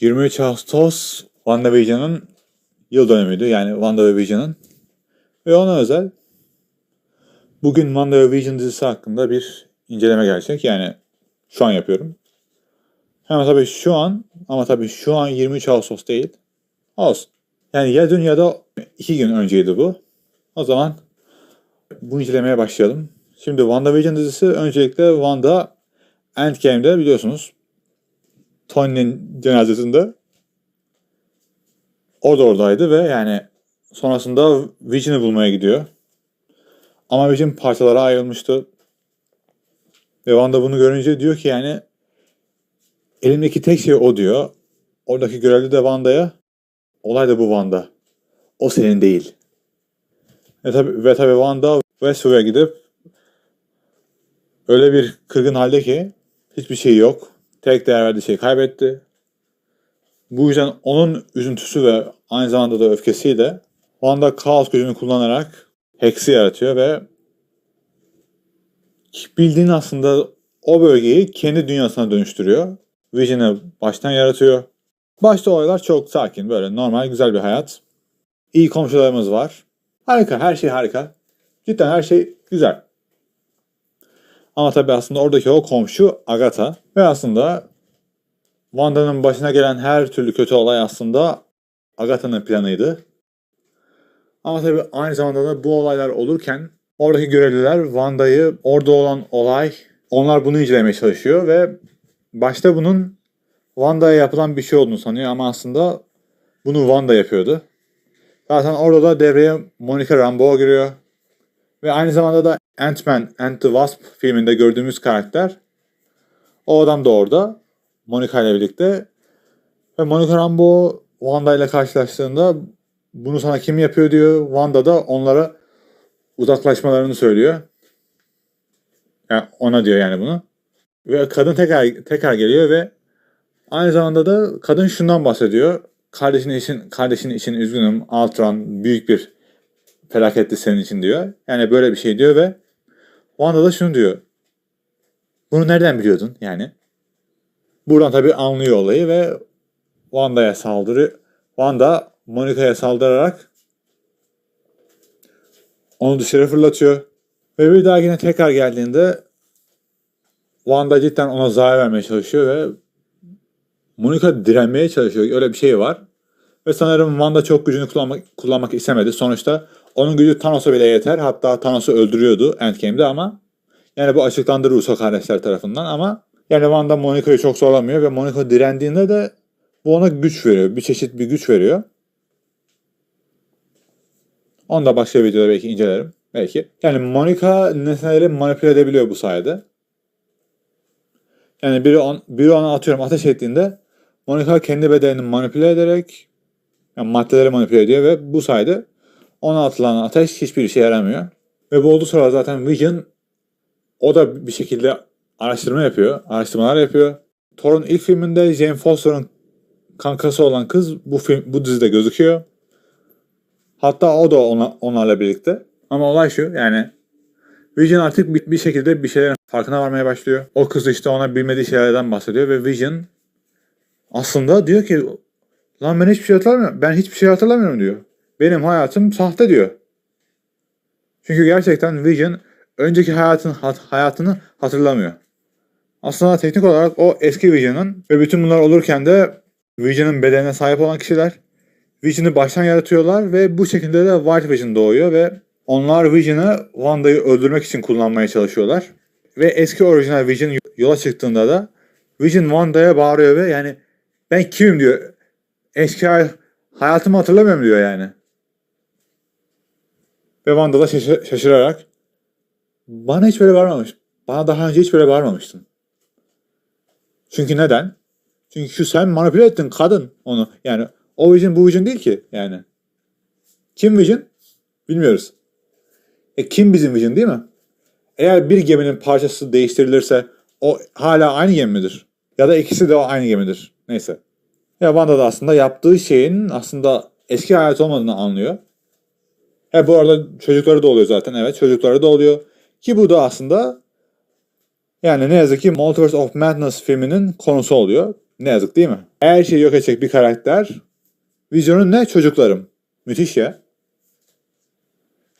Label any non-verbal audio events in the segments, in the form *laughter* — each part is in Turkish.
23 Ağustos WandaVision'ın yıl dönümüydü. Yani WandaVision'ın. Ve ona özel bugün WandaVision dizisi hakkında bir inceleme gelecek. Yani şu an yapıyorum. Ama tabii şu an ama tabii şu an 23 Ağustos değil. Olsun. Yani ya dün ya da iki gün önceydi bu. O zaman bu incelemeye başlayalım. Şimdi WandaVision dizisi öncelikle Wanda Endgame'de biliyorsunuz Tony'nin cenazesinde o da oradaydı ve yani sonrasında Vision'ı bulmaya gidiyor. Ama Vision parçalara ayrılmıştı. Ve Wanda bunu görünce diyor ki yani elimdeki tek şey o diyor. Oradaki görevli de Wanda'ya olay da bu Wanda. O senin değil. Ve tabi, ve tabi Wanda Westwood'a gidip öyle bir kırgın halde ki hiçbir şey yok. Tek değer verdiği şeyi kaybetti. Bu yüzden onun üzüntüsü ve aynı zamanda da öfkesiyle Wanda kaos gücünü kullanarak Hex'i yaratıyor ve bildiğin aslında o bölgeyi kendi dünyasına dönüştürüyor. Vision'ı baştan yaratıyor. Başta olaylar çok sakin, böyle normal, güzel bir hayat. İyi komşularımız var. Harika, her şey harika. Cidden her şey güzel. Ama tabii aslında oradaki o komşu Agatha. Ve aslında Wanda'nın başına gelen her türlü kötü olay aslında Agatha'nın planıydı. Ama tabii aynı zamanda da bu olaylar olurken oradaki görevliler Wanda'yı orada olan olay onlar bunu incelemeye çalışıyor ve başta bunun Wanda'ya yapılan bir şey olduğunu sanıyor ama aslında bunu Wanda yapıyordu. Zaten orada da devreye Monica Rambeau giriyor. Ve aynı zamanda da Ant-Man and the Wasp filminde gördüğümüz karakter o adam da orada. Monica ile birlikte. Ve Monica Rambeau Wanda ile karşılaştığında bunu sana kim yapıyor diyor. Wanda da onlara uzaklaşmalarını söylüyor. Yani ona diyor yani bunu. Ve kadın tekrar tekrar geliyor ve aynı zamanda da kadın şundan bahsediyor. Kardeşin için kardeşin için üzgünüm. Altran büyük bir felaketti senin için diyor. Yani böyle bir şey diyor ve Wanda da şunu diyor. Bunu nereden biliyordun yani? Buradan tabii anlıyor olayı ve Wanda'ya saldırı Wanda Monica'ya saldırarak onu dışarı fırlatıyor. Ve bir daha yine tekrar geldiğinde Wanda cidden ona zarar vermeye çalışıyor ve Monica direnmeye çalışıyor. Öyle bir şey var. Ve sanırım Wanda çok gücünü kullanmak, kullanmak istemedi. Sonuçta onun gücü Thanos'a bile yeter. Hatta Thanos'u öldürüyordu Endgame'de ama yani bu açıklandı Russo kardeşler tarafından ama yani Wanda Monica'yı çok zorlamıyor ve Monica direndiğinde de bu ona güç veriyor. Bir çeşit bir güç veriyor. Onu da başka videoda belki incelerim. Belki. Yani Monica nesneleri manipüle edebiliyor bu sayede. Yani biri, on, biri ona atıyorum ateş ettiğinde Monica kendi bedenini manipüle ederek yani maddeleri manipüle ediyor ve bu sayede ona atılan ateş hiçbir işe yaramıyor. Ve bu oldu sonra zaten Vision o da bir şekilde araştırma yapıyor. Araştırmalar yapıyor. Thor'un ilk filminde Jane Foster'ın kankası olan kız bu film bu dizide gözüküyor. Hatta o da ona, onlarla birlikte. Ama olay şu yani Vision artık bir, bir şekilde bir şeylerin farkına varmaya başlıyor. O kız işte ona bilmediği şeylerden bahsediyor ve Vision aslında diyor ki lan ben hiçbir şey hatırlamıyorum. Ben hiçbir şey hatırlamıyorum diyor. Benim hayatım sahte diyor. Çünkü gerçekten Vision önceki hayatın hayatını hatırlamıyor. Aslında teknik olarak o eski Vision'ın ve bütün bunlar olurken de Vision'ın bedenine sahip olan kişiler Vision'ı baştan yaratıyorlar ve bu şekilde de White Vision doğuyor ve onlar Vision'ı Wanda'yı öldürmek için kullanmaya çalışıyorlar. Ve eski orijinal Vision yola çıktığında da Vision Wanda'ya bağırıyor ve yani ben kimim diyor. Eski hayatımı hatırlamıyorum diyor yani. Ve Wanda da şaşır, şaşırarak bana hiç böyle bağırmamış. Bana daha önce hiç böyle bağırmamıştın. Çünkü neden? Çünkü sen manipüle ettin kadın onu. Yani o Vision bu Vision değil ki yani. Kim Vision? Bilmiyoruz. E kim bizim Vision değil mi? Eğer bir geminin parçası değiştirilirse o hala aynı gemi midir? Ya da ikisi de o aynı gemidir. Neyse. Ya Wanda da aslında yaptığı şeyin aslında eski hayat olmadığını anlıyor. He bu arada çocukları da oluyor zaten. Evet çocukları da oluyor. Ki bu da aslında yani ne yazık ki Multiverse of Madness filminin konusu oluyor. Ne yazık değil mi? Her şeyi yok edecek bir karakter. Vizyonun ne? Çocuklarım. Müthiş ya.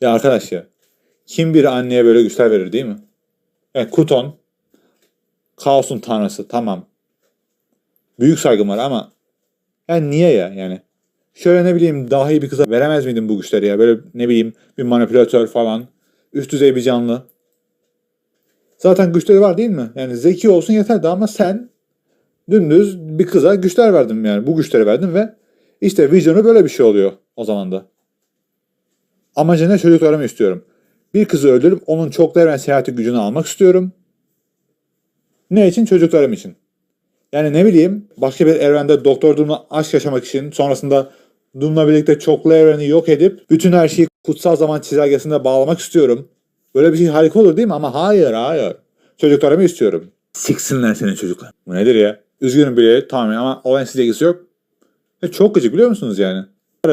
Ya arkadaş ya. Kim bir anneye böyle güçler verir değil mi? Evet Kuton. Kaosun tanrısı tamam. Büyük saygım var ama yani niye ya yani? Şöyle ne bileyim dahi bir kıza veremez miydin bu güçleri ya? Böyle ne bileyim bir manipülatör falan. Üst düzey bir canlı. Zaten güçleri var değil mi? Yani zeki olsun yeterdi ama sen dümdüz bir kıza güçler verdin yani. Bu güçleri verdin ve işte vizyonu böyle bir şey oluyor o zaman da. Amacı ne çocuklarımı istiyorum. Bir kızı öldürüp onun çoklu evren seyahati gücünü almak istiyorum. Ne için? Çocuklarım için. Yani ne bileyim başka bir evrende Doktor Doom'la aşk yaşamak için sonrasında Doom'la birlikte çoklu evreni yok edip bütün her şeyi kutsal zaman çizelgesinde bağlamak istiyorum. Böyle bir şey harika olur değil mi? Ama hayır hayır. Çocuklarımı istiyorum. Siksinler senin çocuklar. Bu nedir ya? Üzgünüm bile tamam ama olayın size ilgisi yok. Ve çok gıcık biliyor musunuz? Yani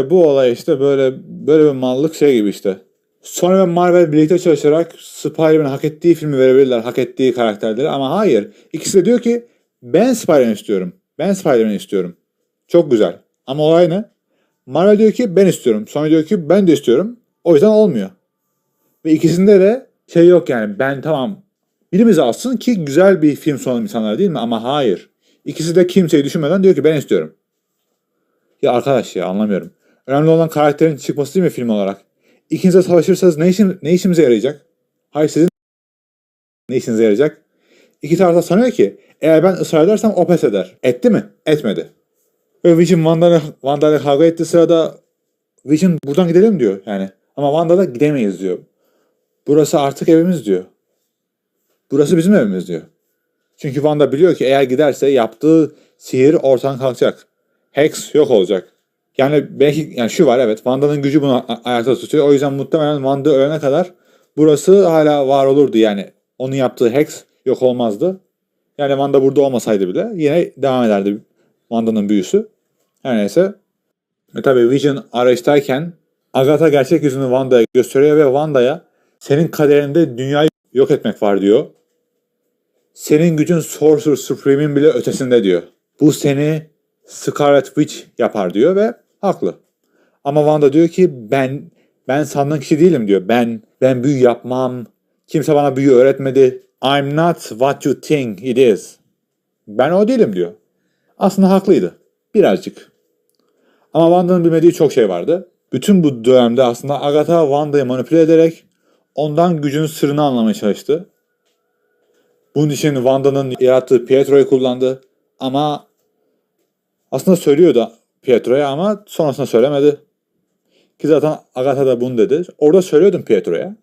Bu olay işte böyle böyle bir mallık şey gibi işte. Sony ve Marvel birlikte çalışarak Spider-Man'e hak ettiği filmi verebilirler, hak ettiği karakterleri ama hayır. İkisi de diyor ki ben Spider-Man istiyorum. Ben Spider-Man istiyorum. Çok güzel. Ama olay ne? Marvel diyor ki ben istiyorum. Sony diyor ki ben de istiyorum. O yüzden olmuyor. Ve ikisinde de şey yok yani ben tamam birimiz alsın ki güzel bir film sunalım insanlara değil mi? Ama hayır. İkisi de kimseyi düşünmeden diyor ki ben istiyorum. Ya arkadaş ya anlamıyorum. Önemli olan karakterin çıkması değil mi film olarak? İkiniz de savaşırsanız ne, işin, ne işimize yarayacak? Hayır sizin ne işinize yarayacak? İki taraf da sanıyor ki eğer ben ısrar edersem o pes eder. Etti mi? Etmedi. Ve Vision Wanda'yla Wanda kavga ettiği sırada Vision buradan gidelim diyor yani. Ama Wanda da gidemeyiz diyor. Burası artık evimiz diyor. Burası bizim evimiz diyor. Çünkü Wanda biliyor ki eğer giderse yaptığı sihir ortadan kalkacak. Hex yok olacak. Yani belki yani şu var evet Wanda'nın gücü bunu ayakta tutuyor. O yüzden muhtemelen Wanda ölene kadar burası hala var olurdu yani. Onun yaptığı Hex yok olmazdı. Yani Wanda burada olmasaydı bile yine devam ederdi Wanda'nın büyüsü. Her neyse. Ve tabii Vision arayıştayken Agatha gerçek yüzünü Wanda'ya gösteriyor ve Wanda'ya senin kaderinde dünyayı yok etmek var diyor. Senin gücün Sorcerer Supreme'in bile ötesinde diyor. Bu seni Scarlet Witch yapar diyor ve haklı. Ama Wanda diyor ki ben ben sandığın kişi değilim diyor. Ben ben büyü yapmam. Kimse bana büyü öğretmedi. I'm not what you think it is. Ben o değilim diyor. Aslında haklıydı. Birazcık. Ama Wanda'nın bilmediği çok şey vardı. Bütün bu dönemde aslında Agatha Wanda'yı manipüle ederek ondan gücün sırrını anlamaya çalıştı. Bunun için Wanda'nın yarattığı Pietro'yu kullandı. Ama aslında söylüyordu Pietro'ya ama sonrasında söylemedi. Ki zaten Agatha da bunu dedi. Orada söylüyordum Pietro'ya.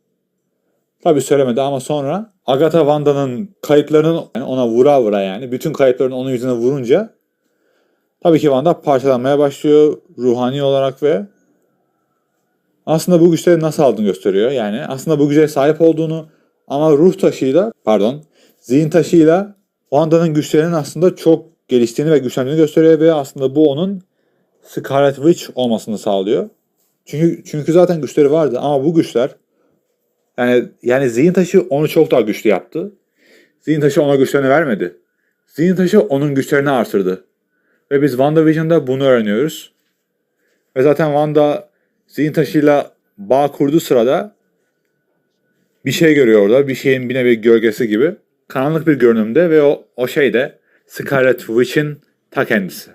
Tabii söylemedi ama sonra Agatha Wanda'nın kayıplarının yani ona vura vura yani bütün kayıplarını onun yüzüne vurunca tabii ki Wanda parçalanmaya başlıyor ruhani olarak ve aslında bu güçleri nasıl aldığını gösteriyor. Yani aslında bu güce sahip olduğunu ama ruh taşıyla pardon zihin taşıyla Wanda'nın güçlerinin aslında çok geliştiğini ve güçlendiğini gösteriyor ve aslında bu onun Scarlet Witch olmasını sağlıyor. Çünkü çünkü zaten güçleri vardı ama bu güçler yani yani zihin taşı onu çok daha güçlü yaptı. Zihin taşı ona güçlerini vermedi. Zihin taşı onun güçlerini artırdı. Ve biz WandaVision'da bunu öğreniyoruz. Ve zaten Wanda zihin taşıyla bağ kurduğu sırada bir şey görüyor orada. Bir şeyin bir nevi gölgesi gibi. Karanlık bir görünümde ve o, o şey de Scarlet Witch'in ta kendisi.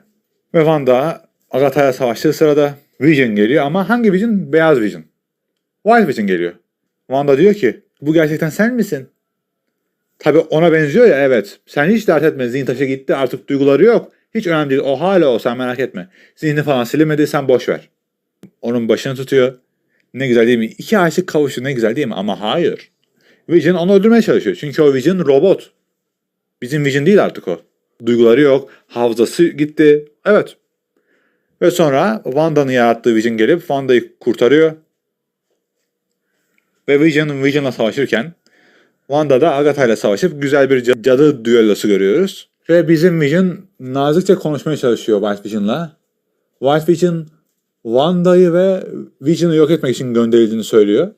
Ve Wanda Agatha'ya savaştığı sırada Vision geliyor ama hangi Vision? Beyaz Vision. White Vision geliyor. Wanda diyor ki bu gerçekten sen misin? Tabi ona benziyor ya evet. Sen hiç dert etme zihin taşı gitti artık duyguları yok. Hiç önemli değil o hala o sen merak etme. Zihni falan silinmedi boş ver. Onun başını tutuyor. Ne güzel değil mi? İki aşık kavuştu ne güzel değil mi? Ama hayır. Vision onu öldürmeye çalışıyor. Çünkü o Vision robot. Bizim Vision değil artık o. Duyguları yok. Hafızası gitti. Evet. Ve sonra Wanda'nın yarattığı Vision gelip Wanda'yı kurtarıyor. Ve Vision Vision'la savaşırken Wanda da Agatha ile savaşıp güzel bir ca- cadı düellosu görüyoruz. Ve bizim Vision nazikçe konuşmaya çalışıyor White Vision'la. White Vision Wanda'yı ve Vision'ı yok etmek için gönderildiğini söylüyor.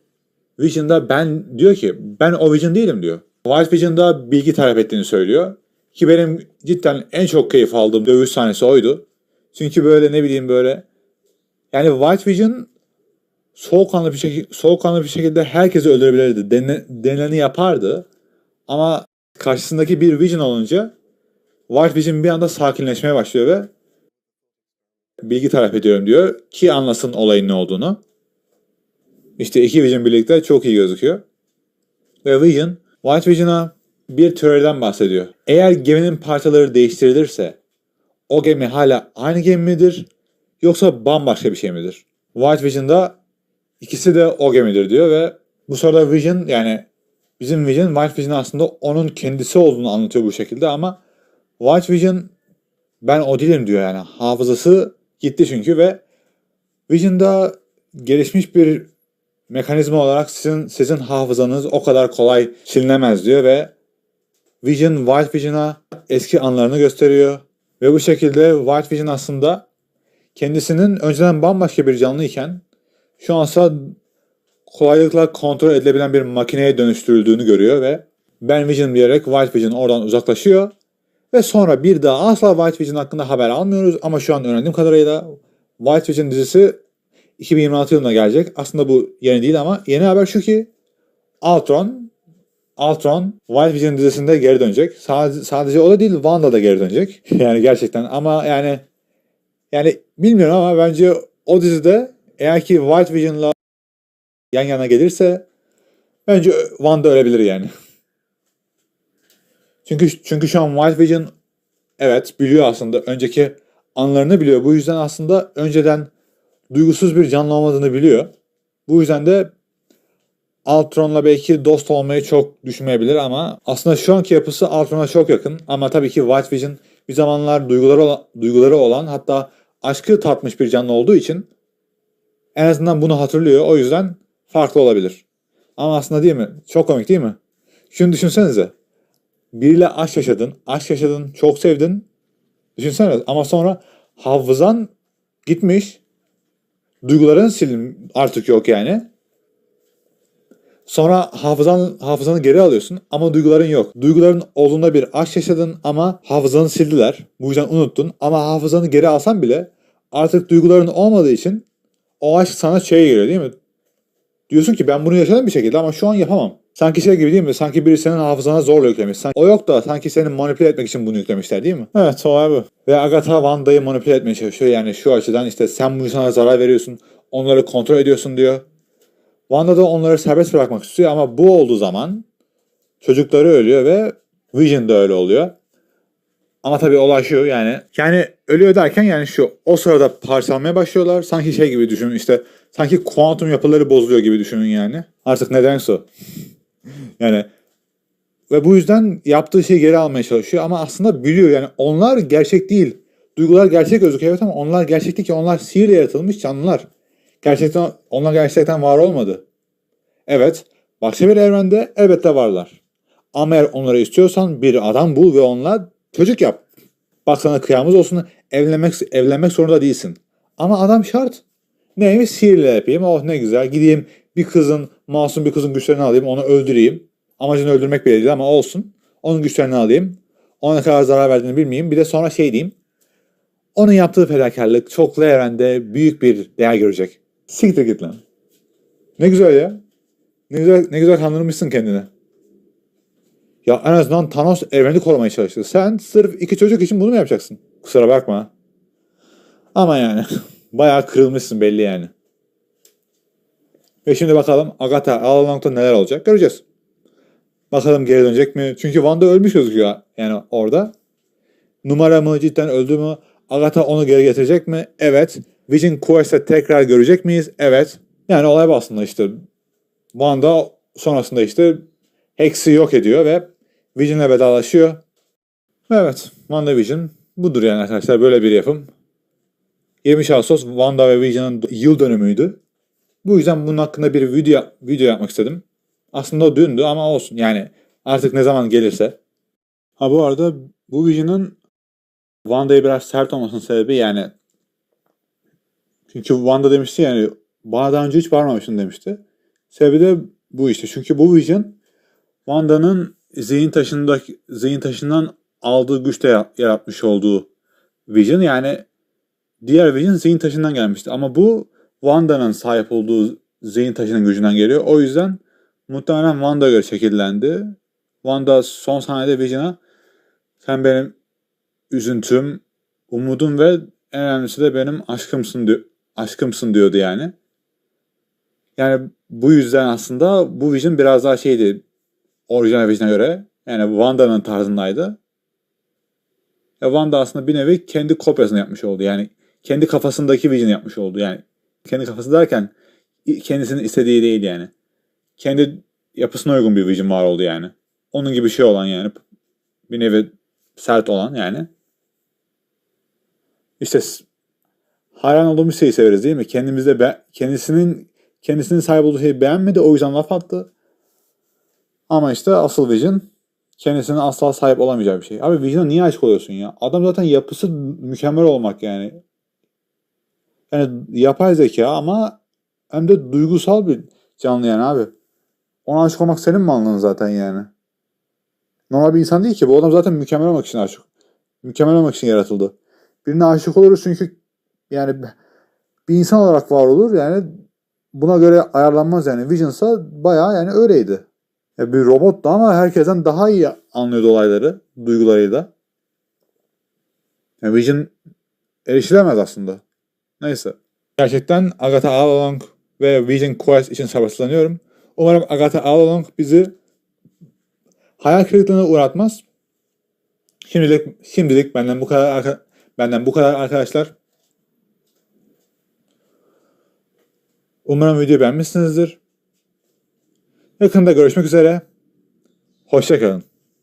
Vision da ben diyor ki ben o Vision değilim diyor. White Vision da bilgi talep ettiğini söylüyor. Ki benim cidden en çok keyif aldığım dövüş sahnesi oydu. Çünkü böyle ne bileyim böyle yani White Vision soğukkanlı bir şekilde soğukkanlı bir şekilde herkesi öldürebilirdi. Denileni yapardı. Ama karşısındaki bir Vision olunca White Vision bir anda sakinleşmeye başlıyor ve bilgi talep ediyorum diyor ki anlasın olayın ne olduğunu. İşte iki Vision birlikte çok iyi gözüküyor. Ve Vision White Vision'a bir teoriden bahsediyor. Eğer geminin parçaları değiştirilirse o gemi hala aynı gemi midir yoksa bambaşka bir şey midir? White Vision'da ikisi de o gemidir diyor ve bu sırada Vision yani bizim Vision White Vision aslında onun kendisi olduğunu anlatıyor bu şekilde ama White Vision ben o değilim diyor yani. Hafızası gitti çünkü ve Vision'da gelişmiş bir mekanizma olarak sizin sizin hafızanız o kadar kolay silinemez diyor ve Vision White Vision'a eski anlarını gösteriyor. Ve bu şekilde White Vision aslında kendisinin önceden bambaşka bir canlı iken şu ansa kolaylıkla kontrol edilebilen bir makineye dönüştürüldüğünü görüyor ve ben Vision diyerek White Vision oradan uzaklaşıyor. Ve sonra bir daha asla White Vision hakkında haber almıyoruz ama şu an öğrendiğim kadarıyla White Vision dizisi 2026 yılında gelecek. Aslında bu yeni değil ama yeni haber şu ki Ultron Ultron White Vision dizisinde geri dönecek. Sadece, sadece o da değil Wanda da geri dönecek. *laughs* Yani gerçekten ama yani yani bilmiyorum ama bence o dizide eğer ki White Vision'la yan yana gelirse bence Wanda ölebilir yani. *laughs* Çünkü çünkü şu an White Vision evet biliyor aslında önceki anlarını biliyor. Bu yüzden aslında önceden duygusuz bir canlı olmadığını biliyor. Bu yüzden de Ultron'la belki dost olmayı çok düşünmeyebilir ama aslında şu anki yapısı Ultron'a çok yakın. Ama tabii ki White Vision bir zamanlar duyguları olan, duyguları olan hatta aşkı tatmış bir canlı olduğu için en azından bunu hatırlıyor. O yüzden farklı olabilir. Ama aslında değil mi? Çok komik değil mi? Şunu düşünsenize. Biriyle aşk yaşadın, aşk yaşadın, çok sevdin. Düşünsene ama sonra hafızan gitmiş. Duyguların silin artık yok yani. Sonra hafızan, hafızanı geri alıyorsun ama duyguların yok. Duyguların olduğunda bir aşk yaşadın ama hafızanı sildiler. Bu yüzden unuttun ama hafızanı geri alsan bile artık duyguların olmadığı için o aşk sana şey geliyor değil mi? Diyorsun ki ben bunu yaşadım bir şekilde ama şu an yapamam. Sanki şey gibi değil mi? Sanki biri senin hafızana zorla yüklemiş. Sanki o yok da sanki seni manipüle etmek için bunu yüklemişler değil mi? Evet o bu. Ve Agatha Wanda'yı manipüle etmeye çalışıyor. Yani şu açıdan işte sen bu insana zarar veriyorsun. Onları kontrol ediyorsun diyor. Wanda da onları serbest bırakmak istiyor ama bu olduğu zaman çocukları ölüyor ve Vision da öyle oluyor. Ama tabii olay şu yani. Yani ölüyor derken yani şu. O sırada parçalanmaya başlıyorlar. Sanki şey gibi düşünün işte. Sanki kuantum yapıları bozuluyor gibi düşünün yani. Artık nedense o. yani ve bu yüzden yaptığı şeyi geri almaya çalışıyor ama aslında biliyor yani onlar gerçek değil. Duygular gerçek gözüküyor evet ama onlar gerçek değil ki onlar sihirle yaratılmış canlılar. Gerçekten onlar gerçekten var olmadı. Evet, başka bir evrende elbette varlar. Ama eğer onları istiyorsan bir adam bul ve onunla çocuk yap. Bak sana kıyamız olsun evlenmek, evlenmek zorunda değilsin. Ama adam şart. Neymiş sihirle yapayım. Oh ne güzel. Gideyim bir kızın, masum bir kızın güçlerini alayım. Onu öldüreyim. Amacını öldürmek bile değil ama olsun. Onun güçlerini alayım. Ona ne kadar zarar verdiğini bilmeyeyim. Bir de sonra şey diyeyim. Onun yaptığı fedakarlık çoklu evrende büyük bir değer görecek. Siktir git lan. Ne güzel ya. Ne güzel, ne güzel kandırmışsın kendine. Ya en azından Thanos evreni korumaya çalıştı. Sen sırf iki çocuk için bunu mu yapacaksın? Kusura bakma. Ama yani *laughs* bayağı kırılmışsın belli yani. Ve şimdi bakalım Agatha All Along'da neler olacak göreceğiz. Bakalım geri dönecek mi? Çünkü Wanda ölmüş gözüküyor yani orada. Numara mı cidden öldü mü? Agatha onu geri getirecek mi? Evet. Vision Quest'te tekrar görecek miyiz? Evet. Yani olay bu aslında işte. Wanda sonrasında işte Hex'i yok ediyor ve Vision'la vedalaşıyor. Evet. WandaVision budur yani arkadaşlar. Böyle bir yapım. 20 Ağustos Wanda ve Vision'ın yıl dönümüydü. Bu yüzden bunun hakkında bir video video yapmak istedim. Aslında o dündü ama olsun. Yani artık ne zaman gelirse. Ha bu arada bu Vision'ın Wanda'ya biraz sert olmasının sebebi yani çünkü Wanda demişti yani bana daha önce hiç bağırmamışsın demişti. Sebebi de bu işte. Çünkü bu Vision Wanda'nın zihin taşındaki zihin taşından aldığı güçle ya- yaratmış olduğu Vision. Yani diğer Vision zihin taşından gelmişti. Ama bu Wanda'nın sahip olduğu zihin taşının gücünden geliyor. O yüzden muhtemelen Wanda'ya göre şekillendi. Wanda son sahnede Vision'a sen benim üzüntüm, umudum ve en önemlisi de benim aşkımsın diyor, aşkımsın diyordu yani. Yani bu yüzden aslında bu Vision biraz daha şeydi orijinal Vision'a göre. Yani Wanda'nın tarzındaydı. Ya Wanda aslında bir nevi kendi kopyasını yapmış oldu. Yani kendi kafasındaki Vision yapmış oldu. Yani kendi kafası derken kendisinin istediği değil yani. Kendi yapısına uygun bir Vision var oldu yani. Onun gibi şey olan yani. Bir nevi sert olan yani. İşte hayran olduğumuz şeyi severiz değil mi? Kendimizde be, kendisinin kendisinin sahip olduğu şeyi beğenmedi o yüzden laf attı. Ama işte asıl Vision kendisinin asla sahip olamayacağı bir şey. Abi Vision'a niye aşık oluyorsun ya? Adam zaten yapısı mükemmel olmak yani. Yani yapay zeka ama hem de duygusal bir canlı yani abi. Ona aşık olmak senin malın zaten yani. Normal bir insan değil ki. Bu adam zaten mükemmel olmak için aşık. Mükemmel olmak için yaratıldı. Birine aşık oluruz çünkü yani bir insan olarak var olur. Yani buna göre ayarlanmaz yani. Vision'sa bayağı yani öyleydi. Ya bir robottu ama herkesten daha iyi anlıyordu olayları, duygularıyla. Yani Vision erişilemez aslında. Neyse. Gerçekten Agatha All ve Vision Quest için sabırsızlanıyorum. Umarım Agatha All bizi hayal kırıklığına uğratmaz. Şimdilik şimdilik benden bu kadar benden bu kadar arkadaşlar. Umarım videoyu beğenmişsinizdir. Yakında görüşmek üzere. Hoşçakalın.